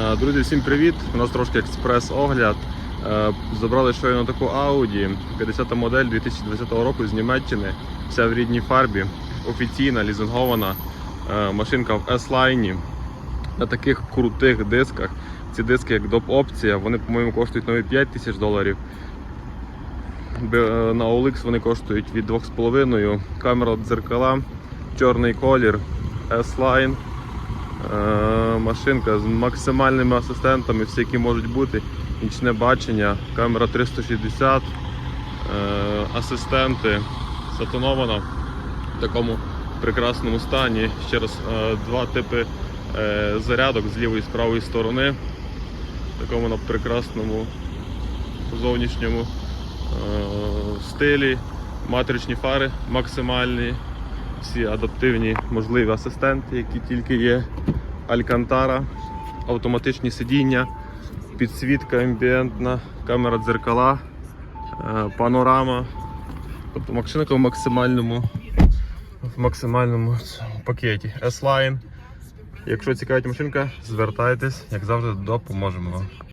Е, Друзі, всім привіт! У нас трошки експрес-огляд. Е, Забрали щойно таку Audi, 50 модель 2020 року з Німеччини. Вся в рідній фарбі, офіційна, лізингована е, машинка в S-Line на таких крутих дисках. Ці диски як доп опція, вони, по-моєму, коштують нові 5 тисяч доларів. На OLX вони коштують від 2,5. Камера дзеркала, чорний колір, S-Line. Е, машинка з максимальними асистентами, всі, які можуть бути. Нічне бачення, камера 360, е, асистенти, затонована в такому прекрасному стані. Ще раз, е, два типи зарядок з лівої і з правої сторони. В такому на прекрасному зовнішньому стилі. Матричні фари максимальні, всі адаптивні можливі асистенти, які тільки є. Алькантара, автоматичні сидіння, підсвітка амбієнтна, камера дзеркала, е, панорама. Тобто машинка в максимальному, в максимальному пакеті. S-Line. Якщо цікавить машинка, звертайтесь, як завжди, допоможемо вам.